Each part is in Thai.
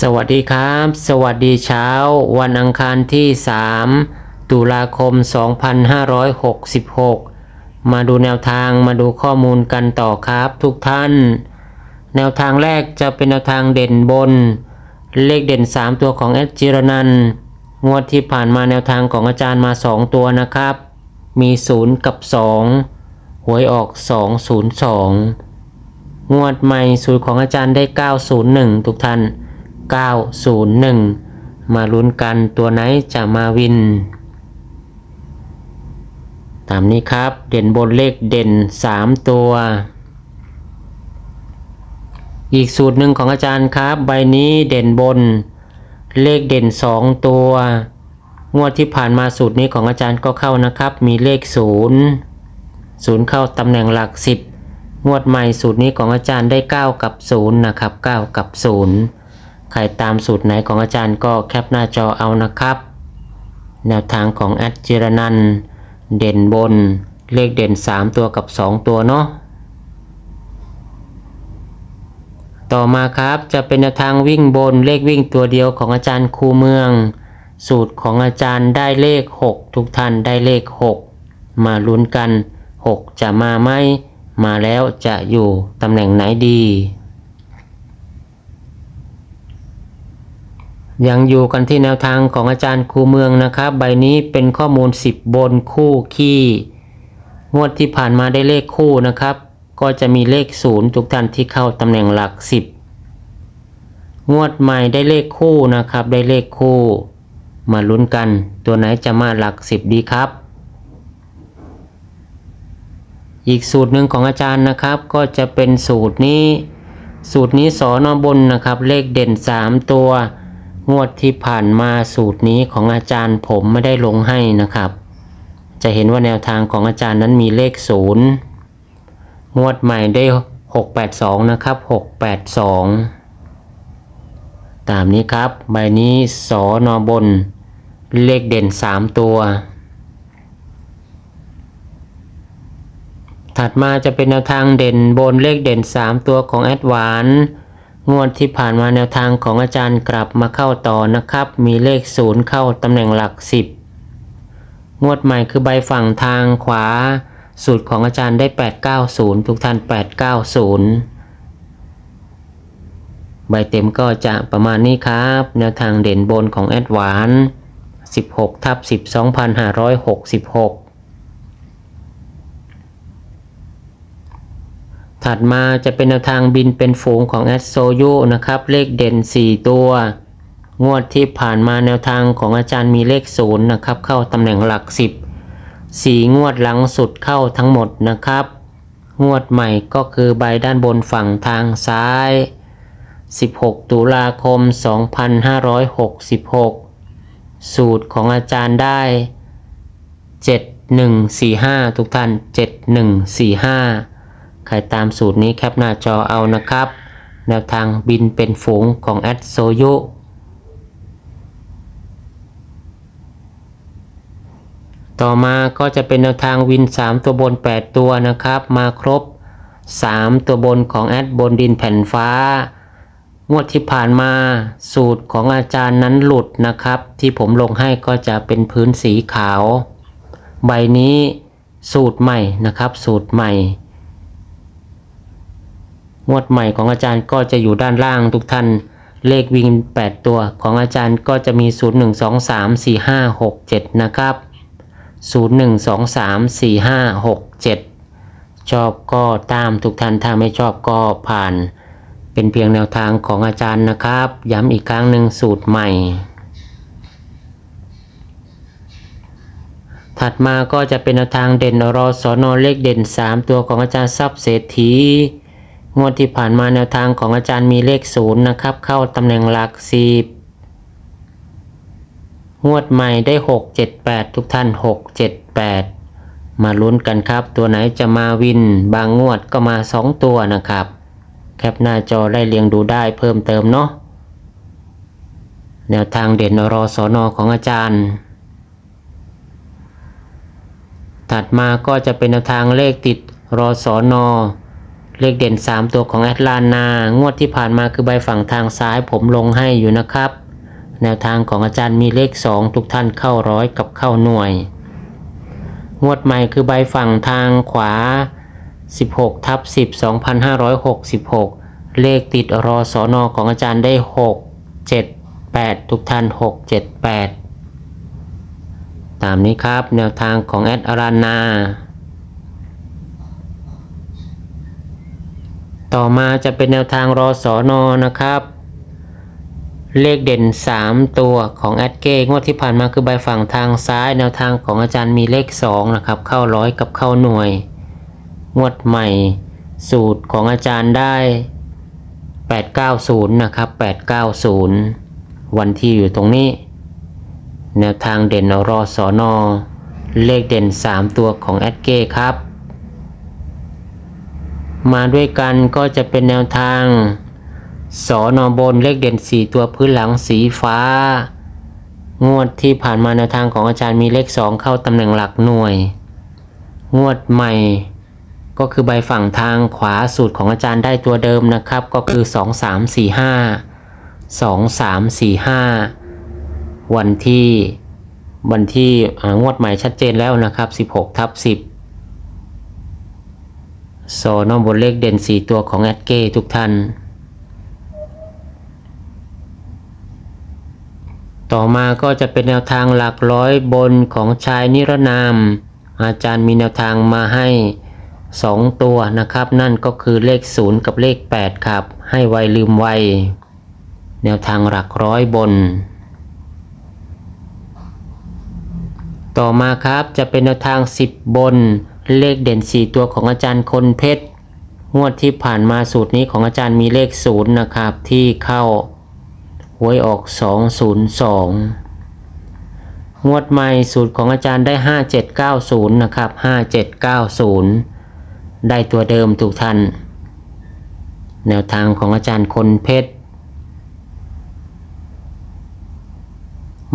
สวัสดีครับ สวัสดีเช้า วันอังคารที่ 3 ตุลาคม 2566 มาดูแนวทางมาดูข้อมูลกันต่อครับทุกท่าน แนวทางแรกจะเป็นแนวทางเด่นบน เลขเด่น 3 ตัวของแอดจิรนันงวดที่ผ่านมาแนวทางของอาจารย์มา 2 ตัวนะครับ มี 0 กับ 2 หวยออก 202 งวดใหม่สูตรของอาจารย์ได้ 901 ทุกท่าน 901 มาลุ้นกันตัวไหนจะมาวิน ตามนี้ครับเด่นบนเลขเด่น 3 ตัว อีกสูตรหนึ่งของอาจารย์ครับ ใบนี้เด่นบนเลขเด่น 2 ตัว งวดที่ผ่านมาสูตรนี้ของอาจารย์ก็เข้านะครับ มีเลข 0 0 เข้าตำแหน่งหลัก 10 งวดใหม่สูตรนี้ของอาจารย์ได้ 9 กับ 0 นะครับ 9 กับ 0 ใครตามสูตรไหนของอาจารย์ก็แคปหน้าจอเอานะครับ แนวทางของแอดจิรนันเด่นบน เลขเด่น 3 ตัวกับ 2 ตัวเนาะต่อมาครับจะเป็นแนวทางวิ่งบนเลขวิ่งตัวเดียวของอาจารย์ครูเมือง สูตรของอาจารย์ได้เลข 6 ทุกท่านได้เลข 6 มาลุ้นกัน 6 จะมาไหมมาแล้วจะอยู่ตำแหน่งไหนดี ยังอยู่กันที่แนวทางของอาจารย์ครูเมืองนะครับ ใบนี้เป็นข้อมูล 10 บนคู่ขี้ งวดที่ผ่านมาได้เลขคู่นะครับ ก็จะมีเลข 0 ทุกท่านที่เข้าตำแหน่งหลัก 10 งวดใหม่ได้เลขคู่นะครับ ได้เลขคู่ มาลุ้นกัน ตัวไหนจะมาหลัก 10 ดีครับ อีกสูตรหนึ่งของอาจารย์นะครับ ก็จะเป็นสูตรนี้ สูตรนี้สอนอบนนะครับ เลขเด่น 3 ตัว งวดที่ผ่านมาสูตรนี้ของอาจารย์ผมไม่ได้ลงให้นะครับ จะเห็นว่าแนวทางของอาจารย์นั้นมีเลข0งวดใหม่ได้ 682 นะครับ 682 ตามนี้ครับ ใบนี้สอนอบน เลขเด่น 3 ตัว ถัดมาจะเป็นแนวทางเด่นบนเลขเด่น 3 ตัวของแอดวาน งวดที่ผ่านมาแนวทางของอาจารย์กลับมาเข้าต่อนะครับ มีเลข0เข้าตำแหน่งหลัก 10 งวดใหม่คือใบฝั่งทางขวา สูตรของอาจารย์ได้ 890 ทุกท่าน 890 ใบเต็มก็จะประมาณนี้ครับ แนวทางเด่นบนของแอดวาน 16 ทับ10 2566 ถัดมาจะเป็นแนวทางบินเป็นฝูงของแอดโซยูนะครับ เลขเด่น 4 ตัว งวดที่ผ่านมาแนวทางของอาจารย์มีเลข 0 นะครับ เข้าตำแหน่งหลัก 10 4 งวดหลังสุดเข้าทั้งหมดนะครับ งวดใหม่ก็คือใบด้านบนฝั่งทางซ้าย 16 ตุลาคม 2566 สูตรของอาจารย์ได้ 7145 ทุกท่าน 7145 ใครตามสูตรนี้แคปหน้าจอเอานะครับ แนวทางบินเป็นฝูงของแอดโซยุต่อมาก็จะเป็นแนวทางวิน 3 ตัวบน 8 ตัวนะครับ มาครบ 3 ตัวบนของแอดบนดินแผ่นฟ้า งวดที่ผ่านมาสูตรของอาจารย์นั้นหลุดนะครับ ที่ผมลงให้ก็จะเป็นพื้นสีขาว ใบนี้สูตรใหม่นะครับ สูตรใหม่ งวดใหม่ของอาจารย์ก็จะอยู่ด้านล่างทุกท่าน เลขวิ่ง 8 ตัวของอาจารย์ก็จะมี 0 1 2 3 4 5 6 7 นะครับ 0 1 2 3 4 5 6 7 ชอบก็ตามทุกท่านถ้าไม่ชอบก็ผ่าน เป็นเพียงแนวทางของอาจารย์นะครับ ย้ำอีกครั้งหนึ่งสูตรใหม่ ถัดมาก็จะเป็นแนวทางเด่นรอสอนอเลขเด่น 3 ตัวของอาจารย์ทรัพย์เศรษฐี งวดที่ผ่านมาแนวทางของอาจารย์มีเลขศูนย์นะครับ เข้าตำแหน่งหลักสิบงวดใหม่ได้หกเจ็ดแปดทุกท่านหกเจ็ดแปดมาลุ้นกันครับ ตัวไหนจะมาวิน บางงวดก็มาสองตัวนะครับ แคปหน้าจอได้เรียงดูได้เพิ่มเติมเนาะแนวทางเด่นรอสอนอของอาจารย์ ถัดมาก็จะเป็นแนวทางเลขติดรอสอนอ เลขเด่น 3 ตัวของแอดลานนางวดที่ผ่านมาคือใบฝั่งทางซ้ายผมลงให้อยู่นะครับ แนวทางของอาจารย์มีเลข 2 ทุกท่านเข้าร้อยกับเข้าหน่วย งวดใหม่คือใบฝั่งทางขวา 16ทับ10 2566 เลขติดรอสอนอของอาจารย์ได้ 6 7 8 ทุกท่าน 6 7 8 ตามนี้ครับ แนวทางของแอดอารานา ต่อมาจะเป็นแนวทางรอสอนอนะครับ เลขเด่น 3 ตัวของแอดเก้งวดที่ผ่านมาคือใบฝั่งทางซ้าย แนวทางของอาจารย์มีเลข 2 นะครับ เข้าร้อยกับเข้าหน่วย งวดใหม่สูตรของอาจารย์ได้ 890 นะครับ 890 วันที่อยู่ตรงนี้ แนวทางเด่นรอสอนอเลขเด่น 3 ตัวของแอดเก้ครับ มาด้วยกันก็จะเป็นแนวทางสอนอบนเลขเด่น 4 ตัวพื้นหลังสีฟ้า งวดที่ผ่านมาแนวทางของอาจารย์มีเลข 2 เข้าตำแหน่งหลักหน่วย งวดใหม่ ก็คือใบฝั่งทางขวาสูตรของอาจารย์ได้ตัวเดิมนะครับ ก็คือ 2 3 4 5 2 3 4 5 วันที่วันที่งวดใหม่ชัดเจนแล้วนะครับ 16ทับ10 โซนอบนเลขเด่น 4 ตัวของแอดเก้ทุกท่าน ต่อมาก็จะเป็นแนวทางหลักร้อยบนของชายนิรนาม อาจารย์มีแนวทางมาให้ 2 ตัวนะครับ นั่นก็คือเลข 0 กับเลข 8 ครับ ให้ไวลืมไว แนวทางหลักร้อยบนต่อมาครับจะเป็นแนวทาง 10 บน เลขเด่น 4 ตัวของอาจารย์คนเพชรงวดที่ผ่านมาสูตรนี้ของอาจารย์มีเลข 0 นะครับ ที่เข้าหวยออก 202 งวดใหม่สูตรของอาจารย์ได้ 5790 นะครับ 5790 ได้ตัวเดิมทุกท่าน แนวทางของอาจารย์คนเพชร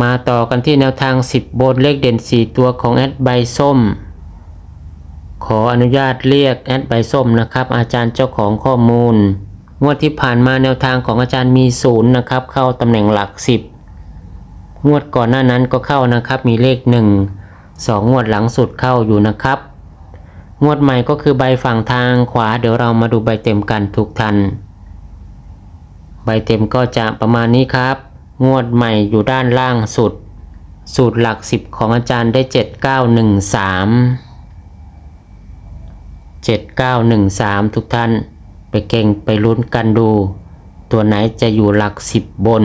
มาต่อกันที่แนวทาง 10 บนเลขเด่น 4 ตัวของแอดใบส้ม ขออนุญาตเรียกแอดใบส้มนะครับ อาจารย์เจ้าของข้อมูล งวดที่ผ่านมาแนวทางของอาจารย์มีศูนย์นะครับ เข้าตำแหน่งหลัก 10 งวดก่อนหน้านั้นก็เข้านะครับ มีเลข 1 2 งวดหลังสุดเข้าอยู่นะครับ งวดใหม่ก็คือใบฝั่งทางขวา เดี๋ยวเรามาดูใบเต็มกันทุกท่านใบเต็มก็จะประมาณนี้ครับ งวดใหม่อยู่ด้านล่างสุด สูตรหลัก 10 ของอาจารย์ได้ 7913 7913 ทุกท่าน ไปเก่งไปลุ้นกันดู ตัวไหนจะอยู่หลัก 10 บน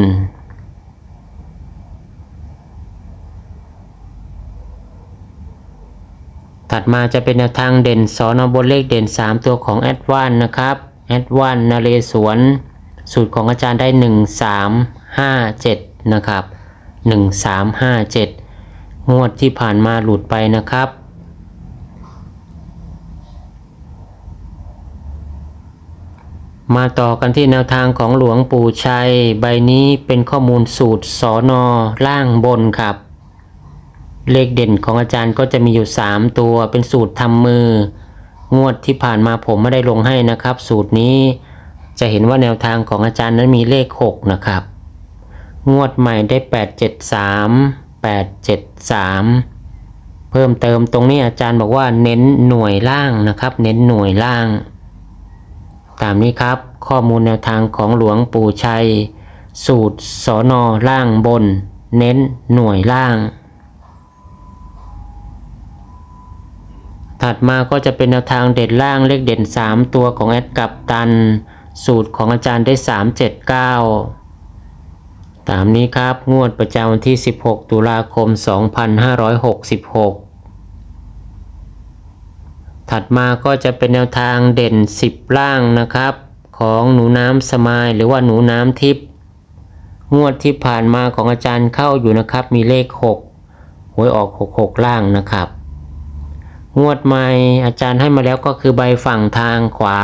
ถัดมาจะเป็นแนวทางเด่นสอนบนเลขเด่น 3 ตัวของแอดวานนะครับแอดวานนาเรศวร สูตรของอาจารย์ได้ 1357 นะครับ 1357 งวดที่ผ่านมาหลุดไปนะครับ มาต่อกันที่แนวทางของหลวงปู่ชัย ใบนี้เป็นข้อมูลสูตรสอนอล่างบนครับ เลขเด่นของอาจารย์ก็จะมีอยู่ 3 ตัวเป็นสูตรทำมือ งวดที่ผ่านมาผมไม่ได้ลงให้นะครับ สูตรนี้จะเห็นว่าแนวทางของอาจารย์นั้นมีเลข 6 นะครับ งวดใหม่ได้ 873 873 เพิ่มเติมตรงนี้อาจารย์บอกว่าเน้นหน่วยล่างนะครับ เน้นหน่วยล่าง ตามนี้ครับ ข้อมูลแนวทางของหลวงปู่ชัย สูตรสอนอล่างบน เน้นหน่วยล่าง ถัดมาก็จะเป็นแนวทางเด่นล่างเลขเด่น 3 ตัวของแอดกับตัน สูตรของอาจารย์ได้ 379ตามนี้ครับ งวดประจำวันที่ 16 ตุลาคม 2566 ถัดมาก็จะเป็นแนวทางเด่น 10 ล่างนะครับ ของหนูน้ำสมายหรือว่าหนูน้ำทิพย์งวดที่ผ่านมาของอาจารย์เข้าอยู่นะครับ มีเลข 6 หวยออก 66 ล่างนะครับ งวดใหม่อาจารย์ให้มาแล้วก็คือใบฝั่งทางขวา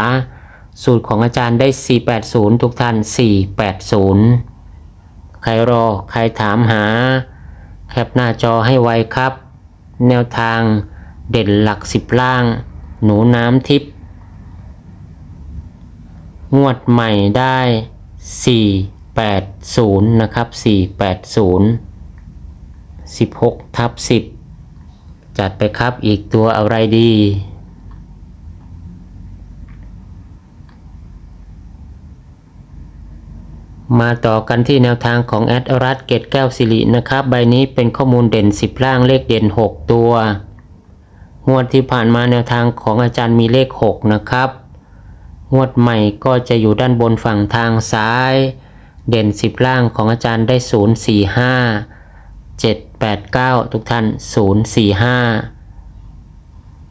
สูตรของอาจารย์ได้ 480 ทุกท่าน 480 ใครรอใครถามหา แคปหน้าจอให้ไวครับ แนวทางเด่นหลักสิบล่าง หนูน้ำทิพย์งวดใหม่ได้ 480 นะครับ 480 16ทับ10 จัดไปครับอีกตัวอะไรดี มาต่อกันที่แนวทางของแอดรัฐเกตแก้วสิรินะครับ ใบนี้เป็นข้อมูลเด่น 10 ล่างเลขเด่น 6 ตัว งวดที่ผ่านมาแนวทางของอาจารย์มีเลข 6 นะครับ งวดใหม่ก็จะอยู่ด้านบนฝั่งทางซ้าย เด่น 10 ล่างของอาจารย์ได้ 0 4 5 7 8 9 ทุกท่าน 0 4 5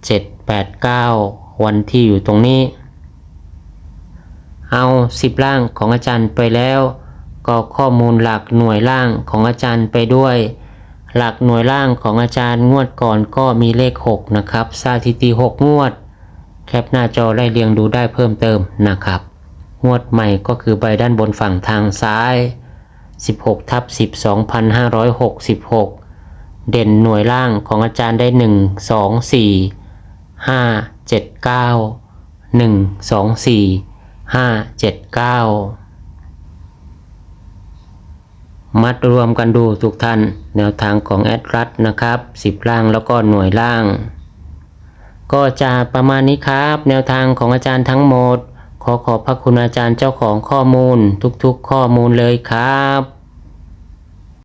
7 8 9 วันที่อยู่ตรงนี้ เอา 10 ล่างของอาจารย์ไปแล้ว ก็ข้อมูลหลักหน่วยล่างของอาจารย์ไปด้วย หลักหน่วยล่างของอาจารย์งวดก่อนก็มีเลข 6 นะครับสถิติ 6 งวด แคปหน้าจอไล่เรียงดูได้เพิ่มเติมนะครับ งวดใหม่ก็คือใบด้านบนฝั่งทางซ้าย 16ทับ10 2566 เด่นหน่วยล่างของอาจารย์ได้ 1 2 4 5 7 9 1 2 4 5 7 9 มัดรวมกันดูทุกท่าน แนวทางของแอดรัตนะครับ 10 ล่างแล้วก็หน่วยล่าง ก็จะประมาณนี้ครับ แนวทางของอาจารย์ทั้งหมด ขอขอบพระคุณอาจารย์เจ้าของข้อมูลทุกๆ ข้อมูลเลยครับ